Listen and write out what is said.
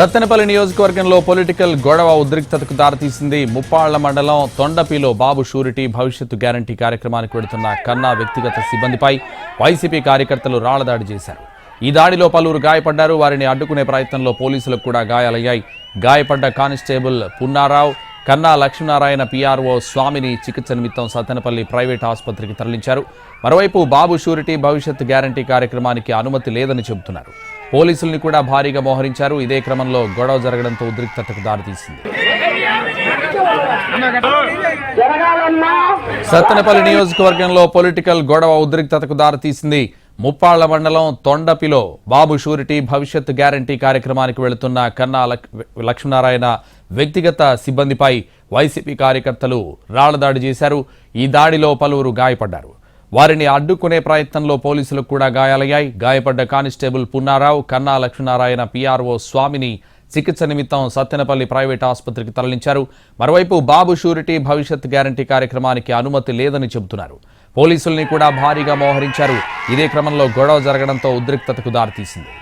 సత్తెనపల్లి నియోజకవర్గంలో పొలిటికల్ గొడవ ఉద్రిక్తతకు దారితీసింది ముప్పాళ్ళ మండలం తొండపిలో బాబు షూరిటీ భవిష్యత్తు గ్యారంటీ కార్యక్రమానికి వెడుతున్న కన్నా వ్యక్తిగత సిబ్బందిపై వైసీపీ కార్యకర్తలు రాళ్ళదాడి చేశారు. ఈ దాడిలో పలువురు గాయపడ్డారు. వారిని అడ్డుకునే ప్రయత్నంలో పోలీసులకు కూడా గాయాలయ్యాయి. గాయపడ్డ కానిస్టేబుల్ పున్నారావు కన్నా లక్ష్మీనారాయణ పీఆర్ఓ స్వామిని చికిత్స నిమిత్తం సత్తెనపల్లి ప్రైవేట్ ఆసుపత్రికి తరలించారు. మరోవైపు బాబు షూరిటీ భవిష్యత్ గ్యారంటీ కార్యక్రమానికి అనుమతి లేదని చెబుతున్నారు. పోలీసుల్ని కూడా భారీగా మోహరించారు. ఇదే క్రమంలో గొడవ జరగడంతో ఉద్రిక్తతకు దారితీసింది. సత్తెనపల్లి నియోజకవర్గంలో పొలిటికల్ గొడవ ఉద్రిక్తతకు దారితీసింది. ముప్పాళ్ళ మండలం తొండపిలో బాబు షూరిటీ భవిష్యత్ గ్యారంటీ కార్యక్రమానికి వెళుతున్న కన్నా లక్- లక్ష్మీనారాయణ వ్యక్తిగత సిబ్బందిపై వైసీపీ కార్యకర్తలు రాళ్ళదాడి చేశారు. ఈ దాడిలో పలువురు గాయపడ్డారు. వారిని అడ్డుకునే ప్రయత్నంలో పోలీసులకు కూడా గాయాలయ్యాయి. గాయపడ్డ కానిస్టేబుల్ పున్నారావు కన్నా లక్ష్మీనారాయణ పీఆర్ఓ స్వామిని చికిత్స నిమిత్తం సత్తెనపల్లి ప్రైవేట్ ఆసుపత్రికి తరలించారు. మరోవైపు బాబు షూరిటీ భవిష్యత్ గ్యారంటీ కార్యక్రమానికి అనుమతి లేదని చెబుతున్నారు. పోలీసుల్ని కూడా భారీగా మోహరించారు. ఇదే క్రమంలో గొడవ జరగడంతో ఉద్రిక్తతకు దారితీసింది.